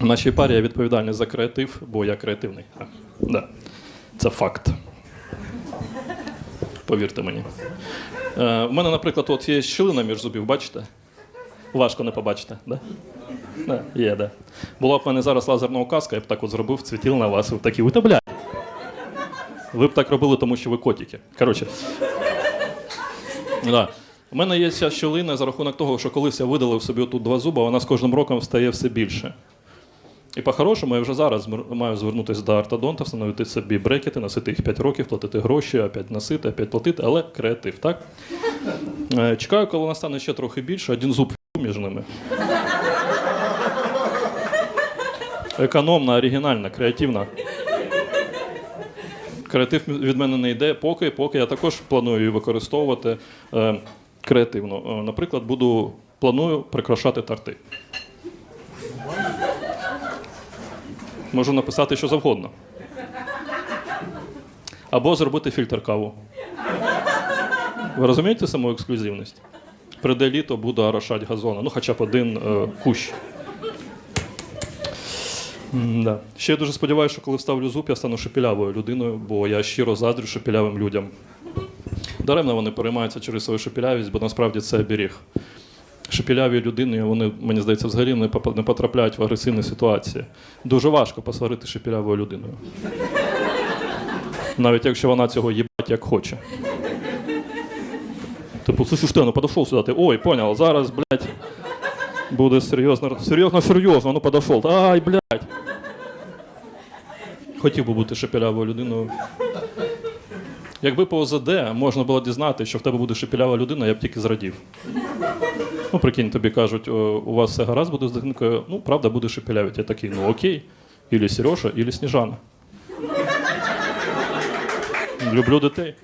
В нашій парі я відповідальний за креатив, бо я креативний. Да. Це факт. Повірте мені. Е, у мене, наприклад, от є щілина між зубів, бачите? Важко не побачите, да? Да, є, да. Була б в мене зараз лазерна указка, я б так от зробив, цвітіл на вас, і ви такі, ви та блядь. Ви б так робили, тому що ви котики. Коротше. Да. У мене є ця щілина за рахунок того, що колись я видалив собі тут два зуба, вона з кожним роком стає все більше. І по-хорошому я вже зараз маю звернутися до ортодонта, встановити собі брекети, носити їх 5 років, платити гроші, опять носити, опять платити, але креатив, так? Е, Чекаю, коли вона стане ще трохи більше, один зуб між ними. Економна, оригінальна, креативна. Креатив від мене не йде, поки, поки я також планую її використовувати е, креативно. Е, наприклад, буду планую прикрашати торти. Можу написати що завгодно. Або зробити фільтр каву. Ви розумієте саму ексклюзивність? Прийде літо, буду орошати газони. Ну, хоча б один е, кущ. Да. Ще я дуже сподіваюся, що коли вставлю зуб, я стану шепілявою людиною, бо я щиро заздрю шепілявим людям. Даремно вони переймаються через свою шепілявість, бо насправді це оберіг. Шепіляві людини, вони, мені здається, взагалі не потрапляють в агресивні ситуації. Дуже важко посварити шепілявою людиною. Навіть якщо вона цього їбать як хоче. Типу, слушай, що, ну подошов сюди, ти, ой, понял, зараз, блядь, буде серйозно, серйозно, серйозно, ну подошов. Ай, блядь. Хотів би бути шепілявою людиною. Якби по ОЗД можна було дізнати, що в тебе буде шепілява людина, я б тільки зрадів. Ну, прикинь, тобі кажуть, у вас все гаразд буде з дитинкою. Ну, правда, буде шепілявити. Я такий, ну окей. Ілі Сережа, ілі Сніжана. Люблю дітей.